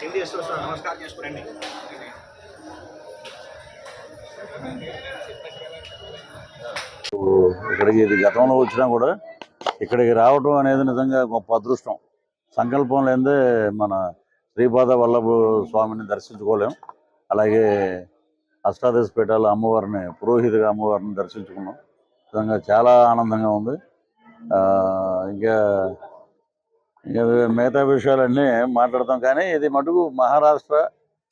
తిండి ఇస్తూ నమస్కారం చేసుకురండి ఇక్కడికి ఇది గతంలో వచ్చినా కూడా ఇక్కడికి రావటం అనేది నిజంగా గొప్ప అదృష్టం. సంకల్పం లేదే మన శ్రీపాద వల్లభ స్వామిని దర్శించుకోలేం. అలాగే అష్టాదశ పీఠాల అమ్మవారిని పురోహితుగా అమ్మవారిని దర్శించుకున్నాం. నిజంగా చాలా ఆనందంగా ఉంది. ఇంకా ఇంకా మిగతా విషయాలన్నీ మాట్లాడతాం. కానీ ఇది మటుకు మహారాష్ట్ర.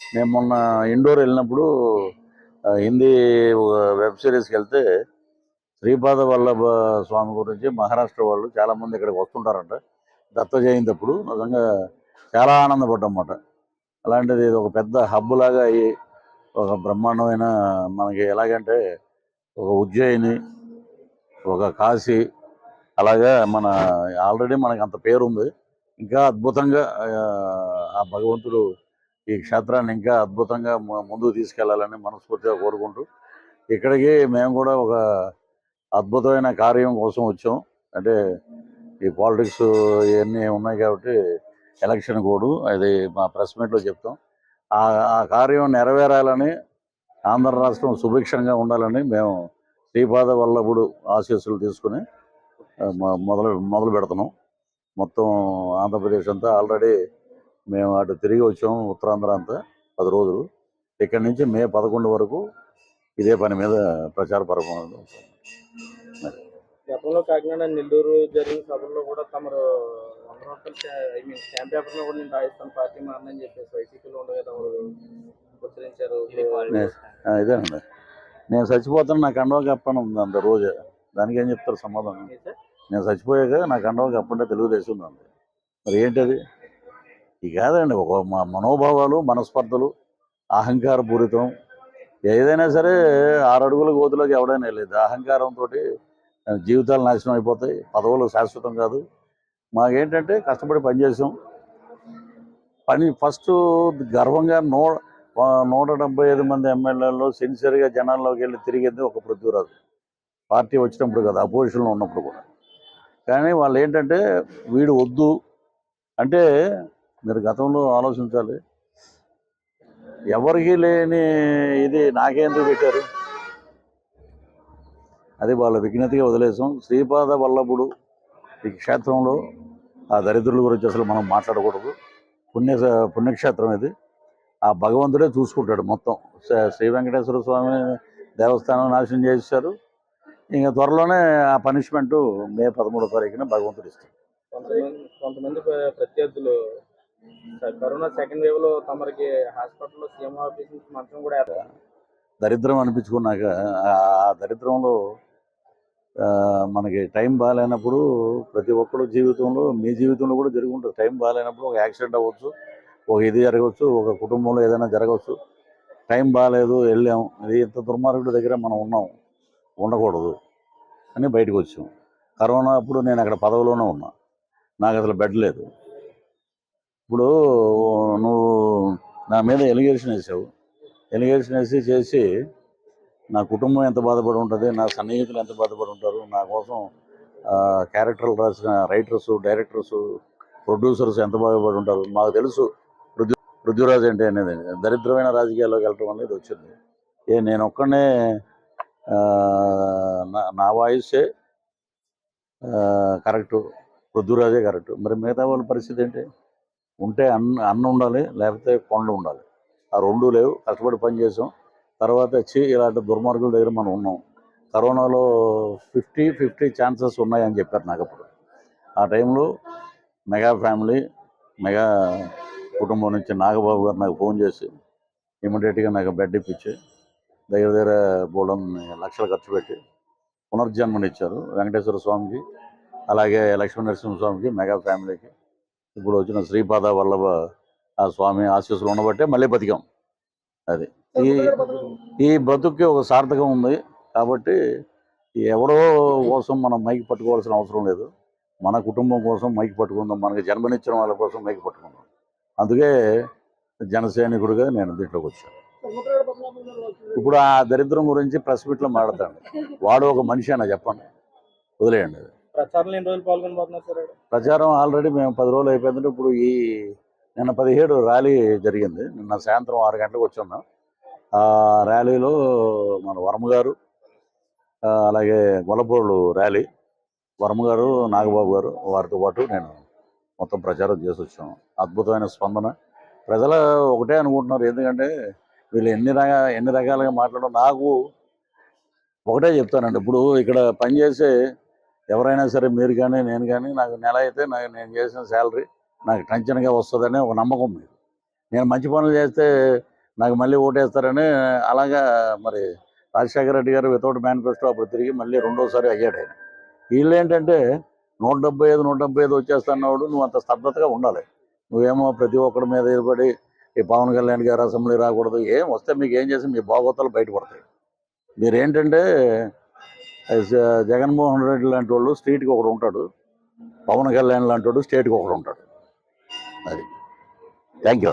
మేము మొన్న ఇండోర్ వెళ్ళినప్పుడు హిందీ వెబ్ సిరీస్కి వెళ్తే శ్రీపాద వల్లభ స్వామి గురించి మహారాష్ట్ర వాళ్ళు చాలామంది ఇక్కడికి వస్తుంటారంట. దత్త జయంతి అప్పుడు నిజంగా చాలా ఆనందపడ్డమాట అలాంటిది ఇది ఒక పెద్ద హబ్ లాగా అయ్యి ఒక బ్రహ్మాండమైన మనకి ఎలాగంటే ఒక ఉజ్జయిని ఒక కాశీ అలాగా మన ఆల్రెడీ మనకు అంత పేరుంది. ఇంకా అద్భుతంగా ఆ, భగవంతుడు ఈ క్షేత్రాన్ని ఇంకా అద్భుతంగా ముందుకు తీసుకెళ్ళాలని మనస్ఫూర్తిగా కోరుకుంటూ ఇక్కడికి మేము కూడా ఒక అద్భుతమైన కార్యం కోసం వచ్చాం. అంటే ఈ పాలిటిక్స్ ఇవన్నీ ఉన్నాయి కాబట్టి ఎలక్షన్ కోడు అది మా ప్రెస్ మీట్లో చెప్తాం. ఆ ఆ కార్యం నెరవేరాలని ఆంధ్ర రాష్ట్రం సుభిక్షంగా ఉండాలని మేము శ్రీపాద వల్లభుడు ఆశీస్సులు తీసుకుని మొదలు మొదలు పెడుతున్నాం మొత్తం ఆంధ్రప్రదేశ్ అంతా ఆల్రెడీ మేము అటు తిరిగి వచ్చాం ఉత్తరాంధ్ర అంతా పది రోజులు. ఇక్కడి నుంచి మే పదకొండు వరకు ఇదే పని మీద ప్రచార పరమాలు గతంలో కాకినాడ నెల్లూరు జరిగిన సభల్లో కూడా తమరు వంద రూపాయలు ఐ మీన్ స్టాంప్ పేపర్లో కూడా నేను రాజస్థాన్ పార్టీ మారని చెప్పేసి వైసీపీలో ఉండగా తమరు ఉచ్చరించారు. ఆ, ఇదేనండి. నేను చచ్చిపోతాను నాకు అండవ కప్పని ఉంది అంత రోజు. దానికి ఏం చెప్తారు సమాధానం? నేను చచ్చిపోయాక నాకు అండవ కప్పంటే తెలుగుదేశం ఉంది మరి ఏంటది? ఇది కాదండి ఒక మా మనోభావాలు మనస్పర్ధలు అహంకార పూరితం. ఏదైనా సరే ఆరు అడుగుల గోతులోకి ఎవడైనా వెళ్ళేది. అహంకారంతో జీవితాలు నాశనం అయిపోతాయి. పదవులు శాశ్వతం కాదు. మాకేంటంటే కష్టపడి పనిచేసాం పని ఫస్ట్ గర్వంగా నో నూట డెబ్బై ఐదు మంది ఎమ్మెల్యేల్లో సిన్సియర్గా జనాల్లోకి వెళ్ళి తిరిగింది ఒక పృథ్వీరాజు. పార్టీ వచ్చినప్పుడు కదా అపోజిషన్లో ఉన్నప్పుడు కూడా. కానీ వాళ్ళు ఏంటంటే వీడు వద్దు అంటే మీరు గతంలో ఆలోచించాలి. ఎవరికి లేని ఇది నాకేందుకు పెట్టారు? అది వాళ్ళ విజ్ఞతగా వదిలేసాం. శ్రీపాద వల్లభుడు ఈ క్షేత్రంలో ఆ దరిద్రుల గురించి అసలు మనం మాట్లాడకూడదు. పుణ్య పుణ్యక్షేత్రం ఇది. ఆ భగవంతుడే చూసుకుంటాడు మొత్తం. శ్రీ- శ్రీ వెంకటేశ్వర స్వామి దేవస్థానం నాశనం చేశారు. ఇంకా త్వరలోనే ఆ పనిష్మెంట్ మే పదమూడో తారీఖున భగవంతుడు ఇస్తాడు. కొంతమంది కొంతమంది ప్ర- ప్రత్యర్థులు కరోనా సెకండ్ వేవ్లో తమరికి హాస్పిటల్లో సీఎం ఆఫీస్ నుంచి మంచం కూడా దరిద్రం అనిపించుకున్నాక ఆ దరిద్రంలో మనకి టైం బాగాలేనప్పుడు ప్రతి ఒక్కరు జీవితంలో మీ జీవితంలో కూడా జరిగి ఉంటుంది టైం బాగాలేనప్పుడు ఒక యాక్సిడెంట్ అవ్వచ్చు ఒక ఇది జరగవచ్చు ఒక కుటుంబంలో ఏదైనా జరగవచ్చు. టైం బాగాలేదు వెళ్ళాం. ఇది ఇంత దుర్మార్గుడి దగ్గర మనం ఉన్నాం. ఉండకూడదు అని బయటకు వచ్చాం. కరోనా అప్పుడు నేను అక్కడ పదవిలోనే ఉన్నా. నాకు అసలు బెడ్ లేదు. ఇప్పుడు నువ్వు నా మీద ఎలిగేషన్ వేసావు. ఎలిగేషన్ వేసి చేసి నా కుటుంబం ఎంత బాధపడి ఉంటుంది నా సన్నిహితులు ఎంత బాధపడి ఉంటారు నా కోసం క్యారెక్టర్లు రాసిన రైటర్స్ డైరెక్టర్స్ ప్రొడ్యూసర్స్ ఎంత బాధపడి ఉంటారు మాకు తెలుసు పృథ్వీ పృథ్వీరాజ్ అంటే అనేది. దరిద్రమైన రాజకీయాల్లోకి వెళ్ళటం అనేది వచ్చింది. ఏ నేను ఒక్కనే నా నా వాయిసే కరెక్టు. పృథ్వీరాజే కరెక్ట్. మరి మిగతా వాళ్ళ పరిస్థితి ఏంటి? ఉంటే అన్న అన్న ఉండాలి లేకపోతే కొండ ఉండాలి. ఆ రెండు లేవు. కష్టపడి పని చేసాం. తర్వాత వచ్చి ఇలాంటి దుర్మార్గుల దగ్గర మనం ఉన్నాం. కరోనాలో ఫిఫ్టీ ఫిఫ్టీ ఛాన్సెస్ ఉన్నాయని చెప్పారు నాకు అప్పుడు. ఆ టైంలో మెగా ఫ్యామిలీ మెగా కుటుంబం నుంచి నాగబాబు గారు నాకు ఫోన్ చేసి ఇమీడియట్గా నాకు బెడ్ ఇప్పించి దగ్గర దగ్గర బోలం లక్షలు ఖర్చు పెట్టి పునర్జన్మనిచ్చారు వెంకటేశ్వర స్వామికి అలాగే లక్ష్మీ నరసింహస్వామికి మెగా ఫ్యామిలీకి. ఇప్పుడు వచ్చిన శ్రీపాద వల్లభ ఆ స్వామి ఆశీస్సులు ఉండబట్టే మళ్ళీ బతికాం. అది. ఈ ఈ బ్రతుక్కి ఒక సార్థకం ఉంది కాబట్టి ఎవరో కోసం మనం మైకి పట్టుకోవాల్సిన అవసరం లేదు. మన కుటుంబం కోసం మైకి పట్టుకుందాం. మనకి జన్మనిచ్చిన వాళ్ళ కోసం మైకి పట్టుకుందాం. అందుకే జనసైనికుడిగా నేను దీంట్లోకి వచ్చాను. ఇప్పుడు ఆ దరిద్రం గురించి ప్రెస్ మీట్లో మాట్లాడతాను వాడు ఒక మనిషి అన్న చెప్పండి. వదిలేయండి. అది ప్రచారంలో ఎన్ని రోజులు పాల్గొనబోతున్నారు సార్ ఆడ? ప్రచారం ఆల్రెడీ మేము పది రోజులు అయిపోయిందంటే ఇప్పుడు ఈ నిన్న పదిహేడు ర్యాలీ జరిగింది. నిన్న సాయంత్రం ఆరు గంటలకు వచ్చాం మేము ఆ ర్యాలీలో మన వర్మ గారు అలాగే గొల్లపూళ్ళు ర్యాలీ. వర్మ గారు నాగబాబు గారు వారితో పాటు నేను మొత్తం ప్రచారం చేసి వచ్చాము అద్భుతమైన స్పందన. ప్రజలు ఒకటే అనుకుంటున్నారు. ఎందుకంటే వీళ్ళు ఎన్ని రకా ఎన్ని రకాలుగా మాట్లాడడం నాకు ఒకటే చెప్తానండి. ఇప్పుడు ఇక్కడ పనిచేసే ఎవరైనా సరే మీరు కానీ నేను కానీ నాకు నెల అయితే నాకు నేను చేసిన శాలరీ నాకు టెన్షన్గా వస్తుందని ఒక నమ్మకం మీరు నేను మంచి పనులు చేస్తే నాకు మళ్ళీ ఓటేస్తారని అలాగా మరి రాజశేఖర రెడ్డి గారు వితౌట్ మేనిఫెస్టో అప్పుడు తిరిగి మళ్ళీ రెండోసారి అయ్యాడు ఆయన. వీళ్ళు ఏంటంటే నూట డెబ్బై ఐదు నూట డెబ్బై ఐదు వచ్చేస్తున్నాడు నువ్వు అంత స్తబ్దతగా ఉండాలి. నువ్వేమో ప్రతి ఒక్కడి మీద ఎదురుపడి ఈ పవన్ కళ్యాణ్ గారు అసెంబ్లీ రాకూడదు ఏం వస్తే మీకు ఏం చేసి మీ బాగోతాలు బయటపడతాయి. మీరు ఏంటంటే జగన్మోహన్ రెడ్డి లాంటి వాళ్ళు స్ట్రీట్కి ఒకడు ఉంటాడు పవన్ కళ్యాణ్ లాంటి వాడు స్టేట్కి ఒకడు ఉంటాడు. అది. Thank you